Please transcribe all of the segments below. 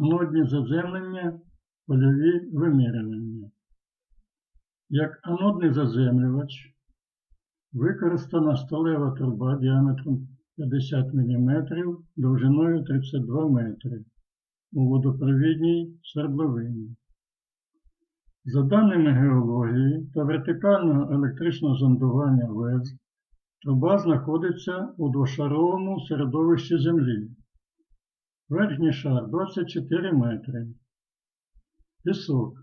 Анодні заземлення, польові вимірювання. Як анодний заземлювач використана сталева труба діаметром 50 мм довжиною 32 метри у водопровідній свердловині. За даними геології та вертикального електричного зондування ВЕЗ, труба знаходиться у двошаровому середовищі Землі. Верхній шар 24 метри. Пісок.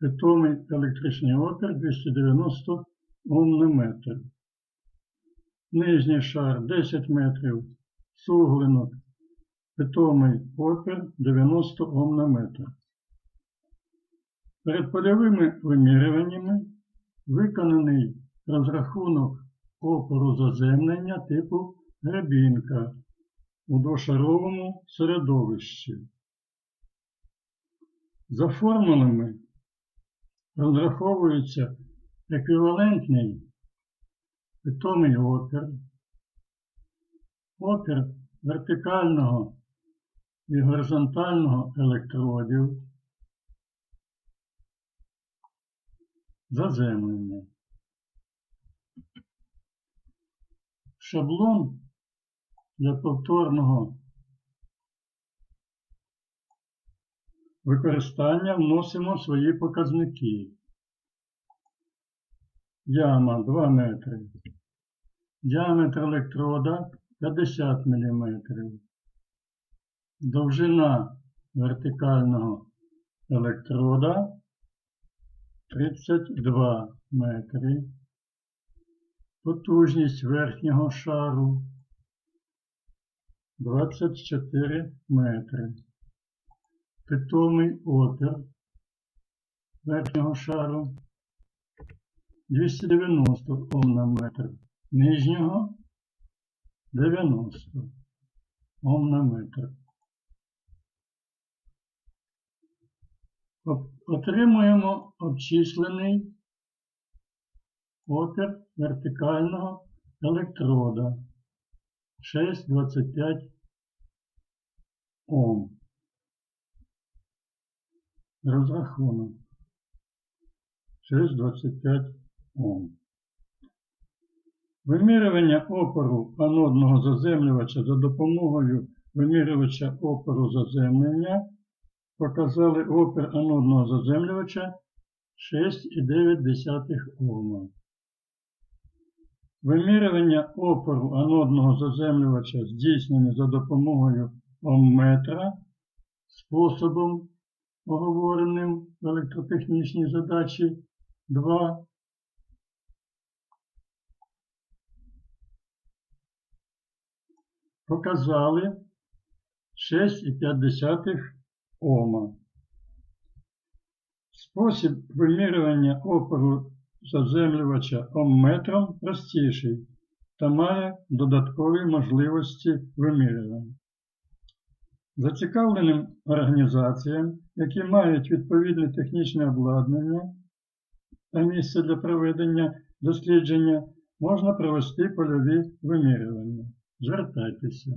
Питомий електричний опір 290 Ом. Нижній шар 10 метрів. Суглинок. Питомий опір 90 Ом. Перед польовими вимірюваннями виконаний розрахунок опору заземлення типу гребінка у двошаровому середовищі. За формулами розраховується еквівалентний питомий опір, опір вертикального і горизонтального електродів, заземлення. Шаблон для повторного використання вносимо свої показники. Яма 2 метри. Діаметр електрода 50 мм. Довжина вертикального електрода 32 метри. Потужність верхнього шару 24 метри. Питомий опір верхнього шару 290 Ом на метр. Нижнього 90 Ом на метр. Отримуємо обчислений опір вертикального електрода 6,25 Ом. Розрахунок 6,25 Ом. Вимірювання опору анодного заземлювача за допомогою вимірювача опору заземлення показали опір анодного заземлювача 6,9 Ома. Вимірювання опору анодного заземлювача здійснені за допомогою омметра способом, оговореним в електротехнічній задачі 2. Показали 6,5 Ома. Спосіб вимірювання опору заземлювача омметром простіший та має додаткові можливості вимірювання. Зацікавленим організаціям, які мають відповідне технічне обладнання та місце для проведення дослідження, можна провести польові вимірювання. Звертайтеся.